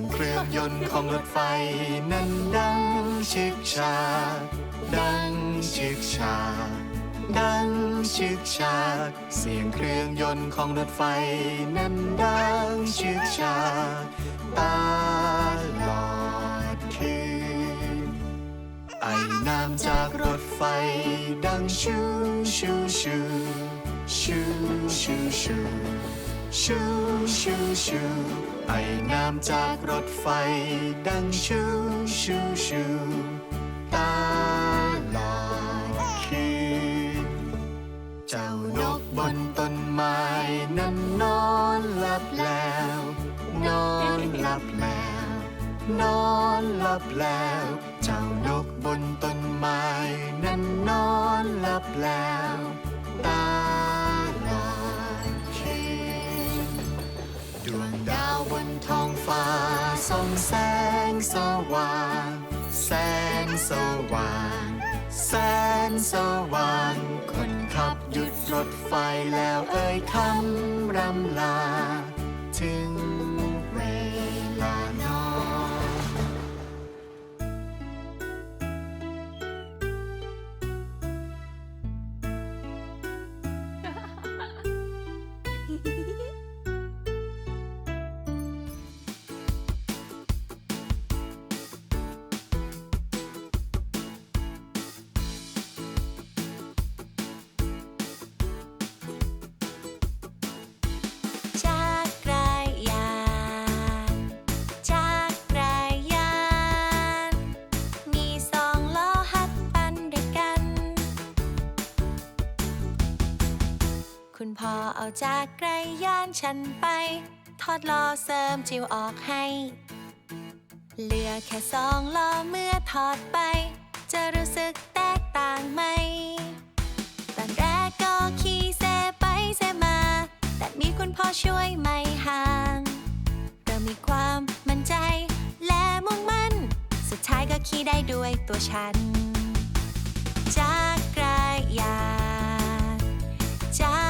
งเครื่องยนต์ของรถไฟนั้นดังชึกชา ดังชึกชา ดังชึกชา เสียงเครื่องยนต์ของรถไฟนั้นดังชึกชาตลอดคืนไอน้ำจากรถไฟดังชูชูชูชูชูชู ชูชูชูไอน้ำจากรถไฟ ดังชูชูชูตาลอดคืนเจ้านกบนต้นไม้นั้นนอนหลับแล้ว นอนหลับแล้ว นอนหลับแล้ว เจ้านกบนต้นไม้นั้นนอนหลับแล้ว ท้องฟ้าส่องแสงสว่าง แสงสว่าง แสงสว่าง คนขับหยุดรถไฟแล้วเอ่ยคำรำลา คุณพ่อเอาจักไกรยานฉันไป ทอดล้อเสริมจิ๋วออกให้ เหลือแค่สองล้อเมื่อถอดไป จะรู้สึกแตกต่างไหม ตอนแรกก็ขี่เซไปเซมา แต่มีคุณพ่อช่วยไม่ห่างเรามีความมั่นใจ และมุ่งมั่น สุดท้ายก็ขี่ได้ด้วยตัวฉันจักไกรยานจัก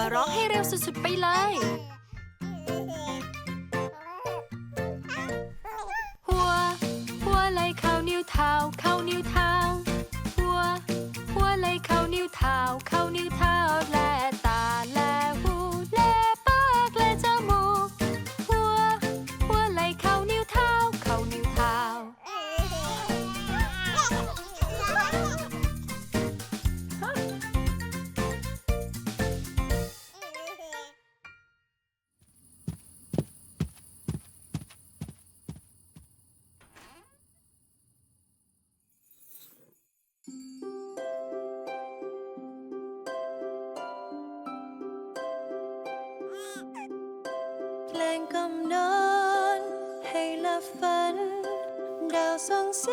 าร้องให้เร็วสุดๆไปเลย หัว หัวไหลเข้านิ้วเท้าเข้านิ้วเท้า 相思。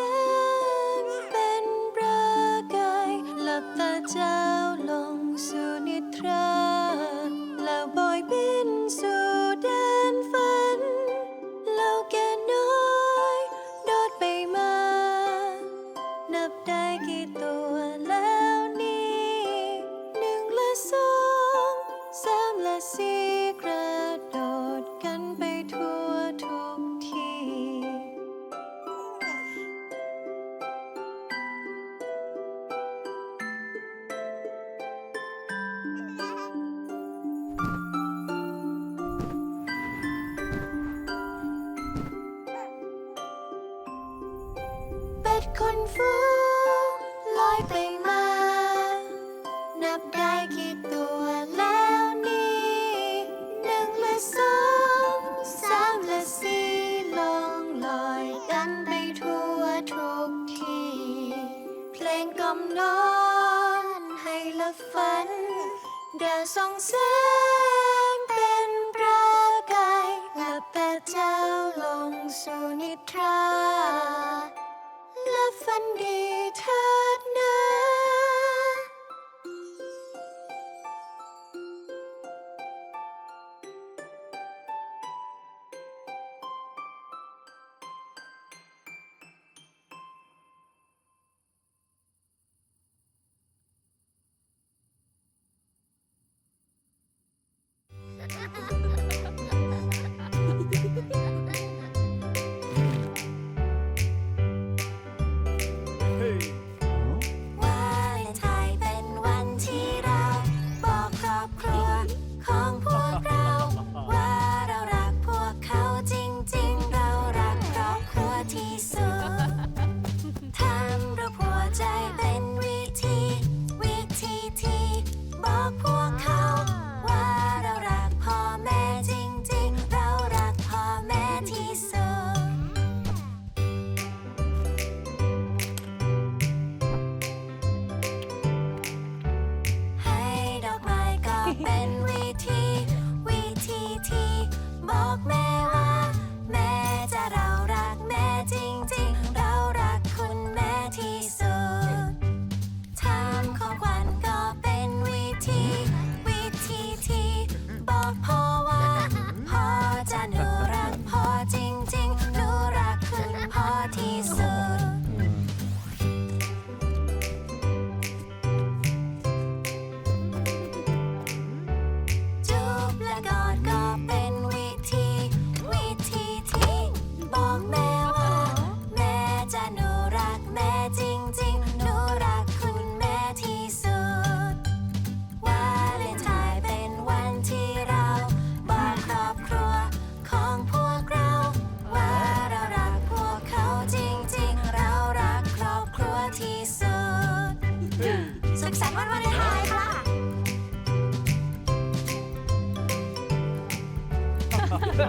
ไปมา นับได้กี่ตัวแล้วนี่หนึ่งละสองสามละสี่ลงลอยกันไปทั่วทุกทีเพลงกล่นอนให้ละฝันดาสองแสง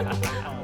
Gracias.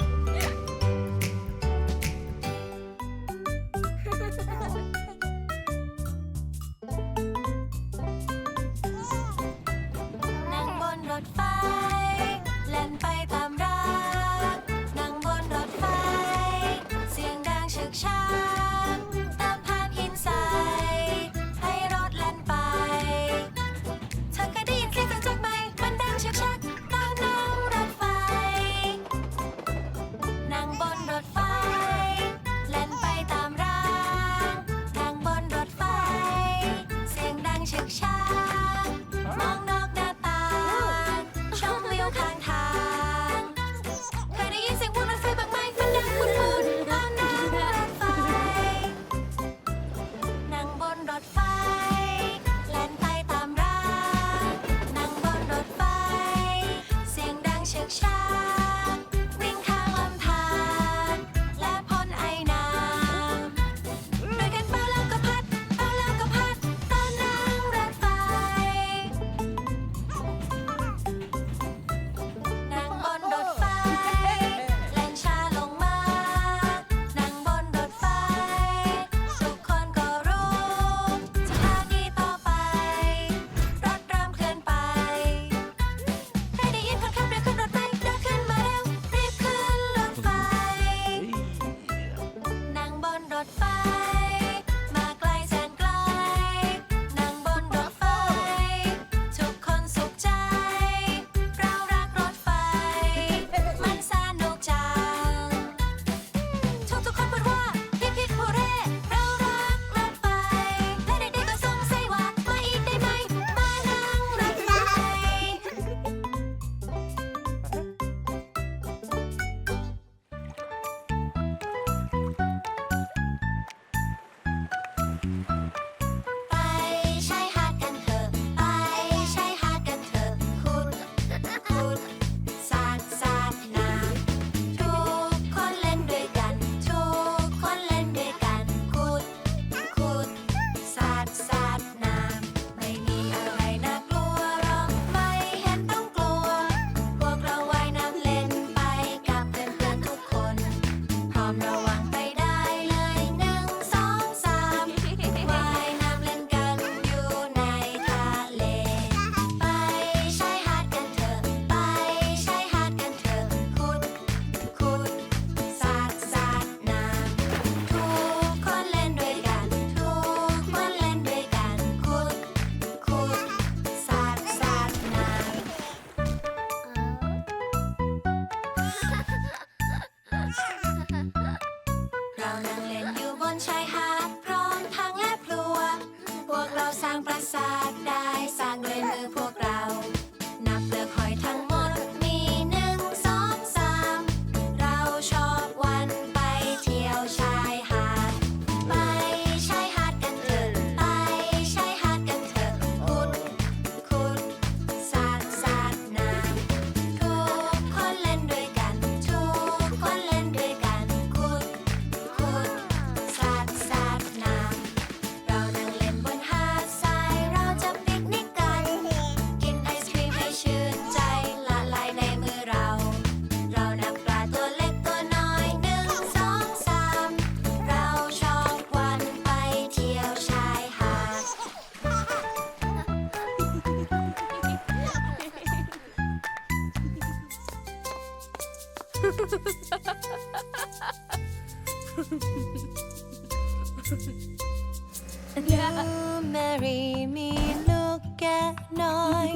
marry me look at น้อย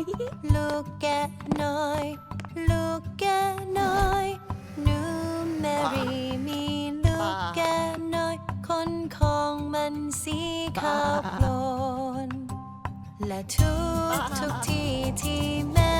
look at น้อย look at น้อย do marry me look at น้อย คนของมันสีขาวโพลนและทุกทุกที่ที่แม่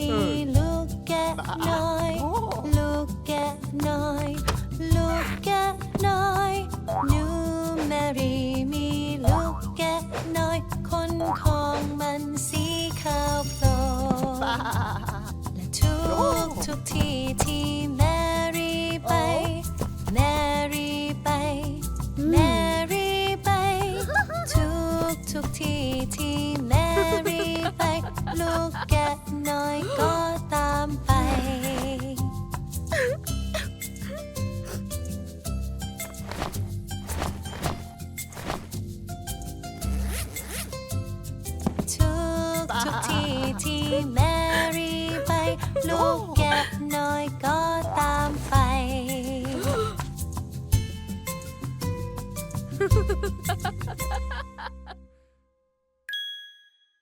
มี